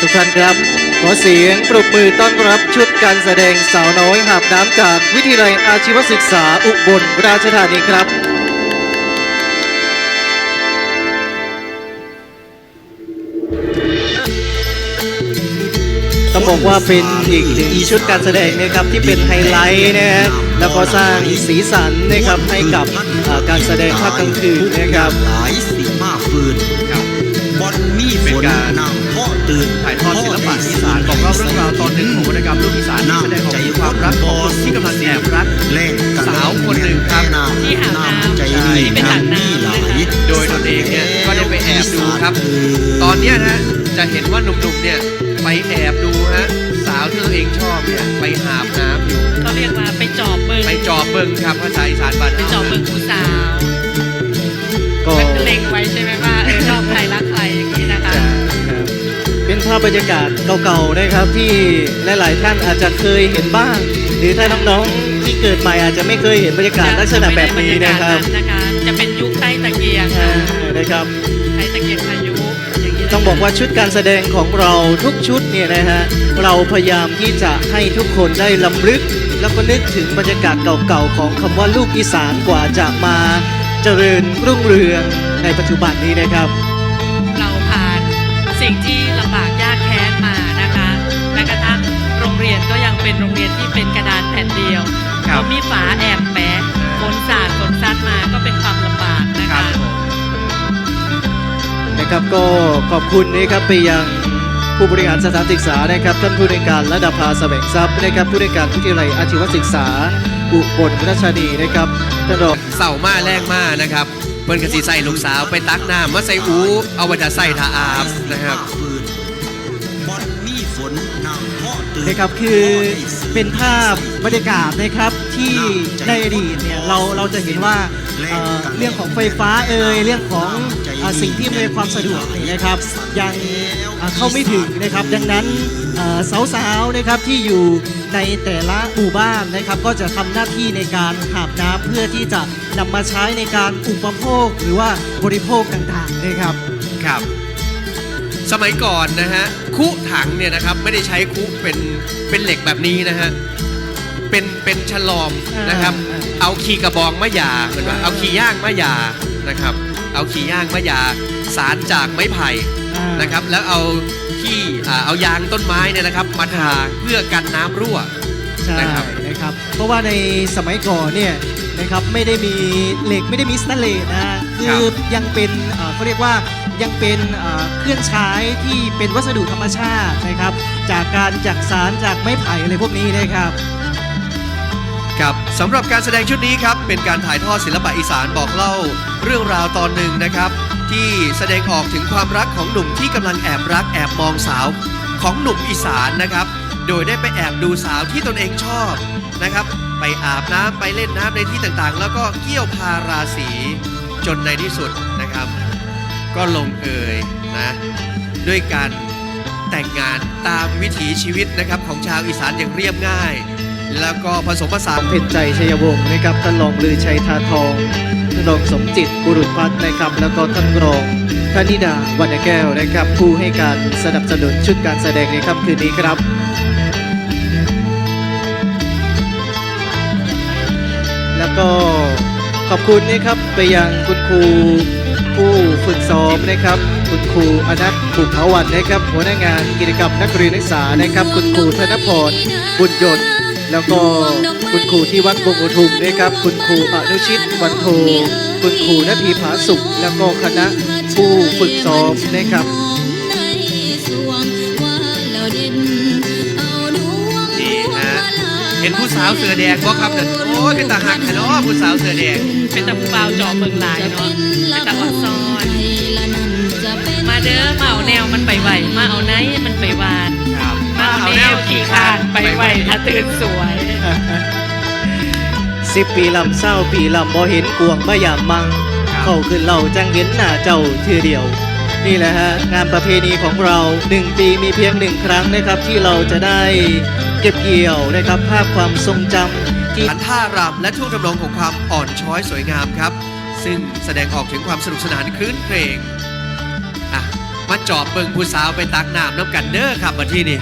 ทุกท่านครับ ขอเสียงปรบมือต้อนรับชุดการแสดงสาวน้อยหาบน้ำจากวิทยาลัยอาชีวศึกษาอุบลราชธานีครับต้องบอกว่าเป็นอีกหนึ่งชุดการแสดงนะครับที่เป็นไฮไลท์นะฮะแล้วก็สร้างสีสันนะครับให้กับเอ่อการแสดงภาคกลางคืนนะครับหลายสีมาฟืนครับบอลมีฝเป็นนการนำพ่อ ตื่นถ่ายทอดศิลปะอีสานบอกเล่าเรื่องราวตอนหนึ่งของวรรณกรรมลูกอีสานที่แสดงออกถึงความรักของคนที่กำลังแอบรักแล่งกันสาวคนหนึ่งครับที่อาบน้ำใจใช่ดีเป็นอาบน้ำมีหลายโดยตนเองเนี่ยก็ได้ไปแอบดูครับ ตอนเนี้ยนะจะเห็นว่าหนุ่มๆเนี่ยไปแอบดูฮะสาวที่ตัวเองชอบเนี่ยไปหาบน้ำอยู่เขาเรียกว่าไปจอบเบิงไปจอบเบิ่งครับภาษาอีสานบ้านไปเฮาจอบเบิงผู้สาวก็เล็งไว้าพบรรยากาศเก่าๆนะครับ ที่หลายๆท่านอาจจะเคยเห็นบ้าง หรือถ้าน้องๆที่เกิดใหม่อาจจะไม่เคยเห็นบรรยากาศลักษณะแบบนี้นะครับจไม่ได้บยากาศนะคะจะเป็นยุคใต้ตะเกียงอ่านะครับ ใต้ตะเกียงพายุอย่างนี้นะคะต้องบอกว่าชุดการแสดงของเราทุกชุดเนี่ยนะฮะเราพยายามที่จะให้ทุกคนได้ลำลึก แล้วก็นึกถึงบรรยากาศเก่าๆของคำว่าลูกอีสานกว่าจะมาเจริญรุ่งเรืองในปัจจุบันนี้นะครับเราผ่าน สิ่งที่ลำบากยากแค้นมานะคะแม้กระทั่งโรงเรียนก็ยังเป็นโรงเรียนที่เป็นกระดานแผ่นเดียวครับมีฝาแอบแปะฝนสาดฝนซัดมาก็เป็นความลำบากนะครัคะ บผมนะครับก็ขอบคุณนะครับไปยังผู้บริหารสถานศึกษานะครับท่านผู้ในวยการระดับภาแสวงทรัพย์นะครับผู้ในวยการวิทยาลัยอาชีวศึกษาอุบลราชธานีนะครับท่านรอง เสามาแรงมากนะครับ เปิ้นกสีใส่ลูกสาวไปตักน้ำมาใส่อูเอาไว้จะใส่ทาอาบนะครับบอลมีฝนนำพ่อตื่นนะครับคือเป็นภาพบรรยากาศนะครับที่ในอดีตเนี่ยเราเราจะเห็นว่าเอ่อเรื่องของไฟฟ้าเอ่ยเรื่องของเอ่อสิ่งที่อำนวยความสะดวกเนี่ยนะครับยังเอ่อเข้าไม่ถึงนะครับดังนั้นเอ่อ สาวๆนะครับที่อยู่ในแต่ละหมู่บ้านนะครับ ก็จะทำหน้าที่ในการหาบน้ำเพื่อที่จะนำมาใช้ในการอุปโภคหรือว่าบริโภคต่างๆนะครับครับ สมัยก่อนนะฮะคุถังเนี่ยนะครับไม่ได้ใช้คุเป็นเป็นเหล็กแบบนี้นะฮะเป็นเป็นฉลอมนะครับอ่าเอาขีกระบองมะยาเหมือนว่าอ่าเอาขีย่างมะยานะครับ เอาขีย่างมะยาสารจากไม้ไผ่อ่านะครับ แล้วเอา ที่อ่าเอายางต้นไม้เนี่ยนะครับมาทาเพื่อกันน้ำรั่วใช่นะครับนะครับ เพราะว่าในสมัยก่อนเนี่ยนะครับไม่ได้มีเหล็กไม่ได้มีสแตนเลสนะฮะคือยังเป็นเอ่อเขาเรียกว่ายังเป็นเอ่อเครื่องใช้ที่เป็นวัสดุธรรมชาตินะครับ จากการจักสารจากไม้ไผ่อะไรพวกนี้นะครับครับสำหรับการแสดงชุดนี้ครับเป็นการถ่ายทอดศิลปะอีสานบอกเล่าเรื่องราวตอนหนึ่งนะครับ ที่แสดงออกถึงความรักของหนุ่มที่กำลังแอบรักแอบมองสาวของหนุ่มอีสานนะครับ โดยได้ไปแอบดูสาวที่ตนเองชอบนะครับ ไปอาบน้ำไปเล่นน้ำในที่ต่างๆ แล้วก็เกี่ยวพาราศีจนในที่สุดนะครับ ก็ลงเอยนะด้วยการแต่งงานตามวิถีชีวิตนะครับของชาวอีสานอย่างเรียบง่าย แล้วก็ผสมผสานเพ็ญใจชัยวงศ์นะครับท่านรองลือชัยทาทอง รองสมจิตบุรุษพัฒน์นะครับ แล้วก็ท่านรองธนิดาวรรณแก้วนะครับ ผู้ให้การสนับสนุนชุดการแสดงในค่ำคืนนี้ครับแล้วก็ขอบคุณนะครับไปยังคุณครูผู้ฝึกซ้อมนะครับ คุณครูอนัทบุภาวันนะครับหัวหน้างานกิจกรรมนักเรียนนักศึกษานะครับ คุณครูธนพรบุญยนต์ แล้วก็คุณครูที่วัดบงอุทุมนะครับ คุณครูอนุชิตวันโท คุณครูนาทีผาสุข แล้วก็คณะผู้ฝึกซ้อมนะครับนี่ฮะเห็นผู้สาวเสือแดงบ่ครับเนี่ยโอ้ยเป็นตาหักแท้เนาะผู้สาวเสือแดงเป็นตะเปล่าจอบเบิงหลายเนาะเป็นตะอ่อนซอนมาเด้อมาเอาแนวมันไปไหวมาเอาไหนมันไปหวานครับมา เอาแนวขี่คานไปไหวถ้าตื่นสวย สิบปีลำเศร้าปีลำบ่เห็นกวงบ่ยามมัง เข้าขึ้นเราจังเห็นหน้าเจ้าเทือเดียว นี่แหละฮะงานประเพณีของเราหนึ่งปีมีเพียงหนึ่งครั้งนะครับ ที่เราจะได้เก็บเกี่ยวนะครับภาพความทรงจำที่ขันท่ารำและท่วงทำนองของความอ่อนช้อยสวยงามครับ ซึ่งแสดงออกถึงความสนุกสนานคลื้นเพลงอะมาจอบเบิงผู้สาวไปตักน้ำน้ำกันเด้อครับมาที่นี่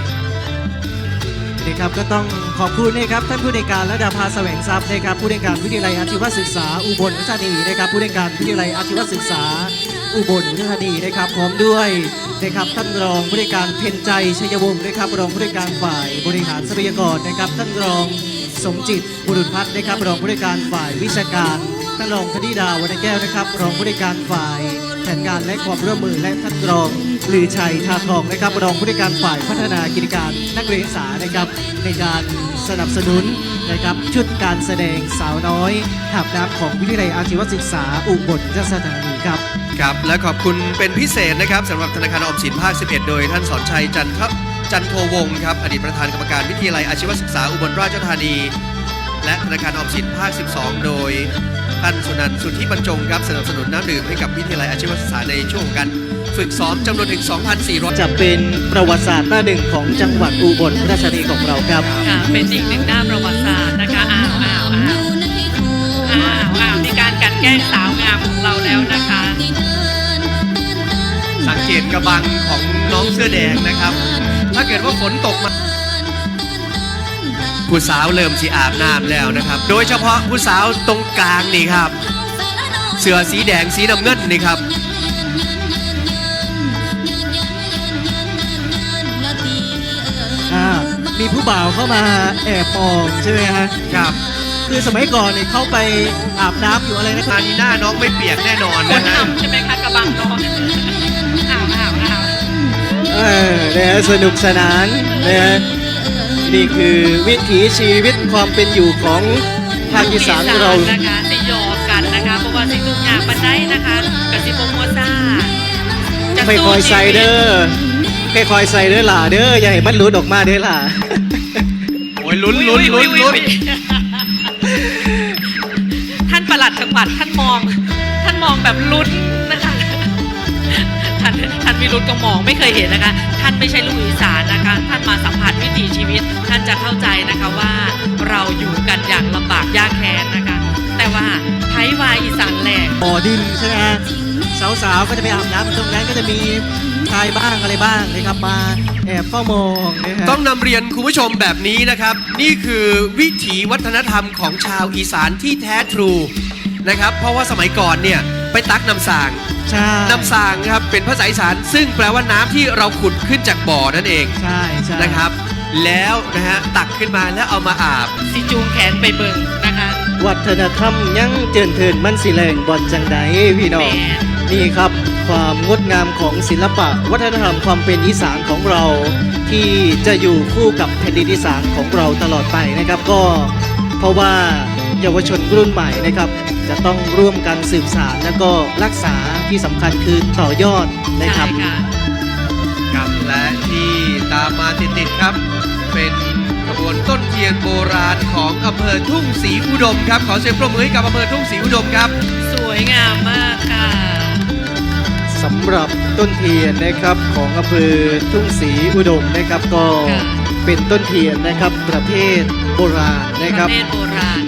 นะครับก็ต้องขอบคุณนะครับท่านผู้ในการและดาภาแสวงทรัพย์นะครับผู้ในการวิทยาลัยอาชีวศึกษาอุบลราชธานีนะครับผู้ในการวิทยาลัยอาชีวศึกษาอุบลราชธานีนะครับพร้อมด้วยนะครับท่านรองผู้ในการเพ็ญใจชัยวงศ์นะครับรองผู้ในการฝ่ายบริหารทรัพยากรนะครับท่านรองสมจิตบุรุษพัฒน์นะครับรองผู้ในการฝ่ายวิชาการท่านรองคณิดาวรรณแก้วนะครับรองผู้ในการฝ่ายแผนงานและความร่วมมือและท่านรอง ลือชัยทาทองนะครับรองผู้ในการฝ่ายพัฒนากิจการนักเรียนศึกษานะครับในการสนับสนุนนะครับชุดการแสดงสาวน้อยหาบน้ำของวิทยาลัยอาชีวศึกษาอุบลราชธานีครับครับ และขอบคุณเป็นพิเศษนะครับสำหรับธนาคารออมสินภาค 11 โดยท่านสอนชัยจันทจันโทวงศ์ครับอดีตประธานกรรมการวิทยาลัยอาชีวศึกษาอุบลราชธานี และธนาคารออมสินภาค 12 โดย ท่านสุนันท์สุทธิบรรจงครับสนับสนุนน้ำดื่มให้กับวิทยาลัยอาชีวศึกษาในช่วงของการฝึกซ้อมจำนวนถึง 2,400 จะเป็นประวัติศาสตร์หน้าหนึ่งของจังหวัดอุบลราชธานีของเราครับ ค่ะ เป็นอีกหนึ่งหน้าประวัติศาสตร์นะคะอ้าวอ้าวอ้าวอ้าวอ้าวมีการกลันแกล้งสาวงามของเราแล้วนะคะ สังเกตกระบังของน้องเสื้อแดงนะครับ ถ้าเกิดว่าฝนตกมา ผู้สาวเริ่มสีอาบน้ำแล้วนะครับ โดยเฉพาะผู้สาวตรงกลางนี่ครับ เสื้อสีแดงสีน้ำเงินนี่ครับอ่ามีผู้บ่าวเข้ามาแอบมองใช่ไหมฮะครับ คือสมัยก่อนเนี่ยเขาไปอาบน้ำอยู่อะไรนะคตารับนีหน้าน้องไม่เปียกแน่นอนคนนะฮะทำใช่ไหมคะกระบังนอนอ้าวอ้าวอ้าวเออนะฮะสนุกสนานนะฮะ นี่คือวิถีชีวิตความเป็นอยู่ของภาคอีสานเรานะคะสิยอกันนะคะเพราะว่าสิทุกอย่างปันได้นะคะกับสิบมัวซ่าจะค่สู้อยๆใส่เด้อค่อยๆใส่เด้อหล่าเด้ออย่าให้มันหลุดออกมาเด้อหล่าโอ้ยลุ้นลุ้นอุ๊ลุ้ยนอุ๊ยลุ้นอุ๊ยท่านประหลัดจังหวัดท่านมอง ท่านมองแบบลุ้นนะคะ ท่านท่านวิรุธก็มองไม่เคยเห็นนะคะ ท่านไม่ใช่ลูกอีสานนะคะ ท่านมาสัมผัสวิถีชีวิต ท่านจะเข้าใจนะคะว่าเราอยู่กันอย่างลำบากยากแค้นนะคะ แต่ว่าไทยวาอีสานแหลกบ่อดินใช่ไหมฮะสาวๆก็จะไปอาบน้ำตรงนั้นก็จะมีชายบ้างอะไรบ้างนะครับมาแอบเฝ้ามองนะฮะ ต้องนำเรียนคุณผู้ชมแบบนี้นะครับ นี่คือวิถีวัฒนธรรมของชาวอีสานที่แท้ทรูนะครับ เพราะว่าสมัยก่อนเนี่ย ไปตักน้ำสาง ใช่น้ำสางครับเป็นภาษาอีสานซึ่งแปลว่าน้ำที่เราขุดขึ้นจากบ่อนั่นเองใช่ใช่นะครับ แล้วนะฮะตักขึ้นมาแล้วเอามาอาบ สิจูงแขนไปเบิ่งนะคะวัฒนธรรมยังเจินเทินมันสิแรงบอนจังใดพี่น้องแม่นี่ครับความงดงามของศิลปะ วัฒนธรรมความเป็นอีสานของเรา ที่จะอยู่คู่กับแผ่นดินอีสานของเราตลอดไปนะครับ ก็เพราะว่าเยาวชนรุ่นใหม่นะครับ จะต้องร่วมกันสืบสารแล้วก็รักษาที่สำคัญคือต่อยอดนะครับใช่ค่ะครับและที่ตามมาติดๆครับ เป็นขบวนต้นเทียนโบราณของอำเภอทุ่งศรีอุดมครับ ขอเสียงปรบมือให้กับอำเภอทุ่งศรีอุดมครับ สวยงามมากค่ะ สำหรับต้นเทียนนะครับของอำเภอทุ่งศรีอุดมนะครับก็ค่ะ เป็นต้นเทียนนะครับ ประเภทโบราณนะปครับระเภทโบราณค่ะ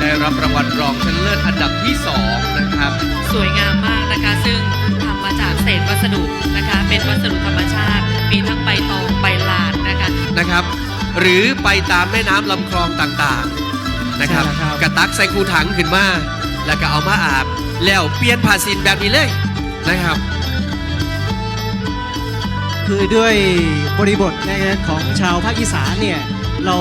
ได้รับรางวัลรองชนะเลิศอันดับที่ 2 นะครับ สวยงามมากนะคะ ซึ่งทำมาจากเศษวัสดุนะคะ เป็นวัสดุธรรมชาติ มีทั้งใบตองใบลานนะคะนะครับ หรือไปตามแม่น้ำลำคลองต่างๆนะครับ ใช่แล้วครับ กระตักใส่คูถังขึ้นมา แล้วก็เอามาอาบ แล้วเปลี่ยนผ้าสินแบบนี้เลยนะครับ คือด้วยบริบทนะครับของชาวภาคอีสานเนี่ยเรา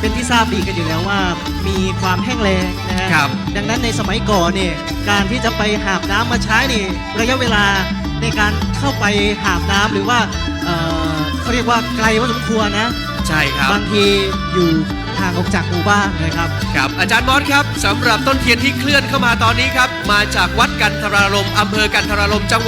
เป็นที่ทราบดีกันอยู่แล้วว่ามีความแห้งแล้งนะฮะครับดังนั้นในสมัยก่อนเนี่ยการที่จะไปหาบน้ำมาใช้นี่ระยะเวลาในการเข้าไปหาบน้ำหรือว่าเอ่อเขาเรียกว่าไกลพอสมควรนะใช่ครับ บางทีอยู่ห่างออกจากหมู่บ้านนะครับ ครับอาจารย์มอสครับสำหรับต้นเทียนที่เคลื่อนเข้ามาตอนนี้ครับ มาจากวัดกันทรารมอำเภอกันทรารมจังหวัด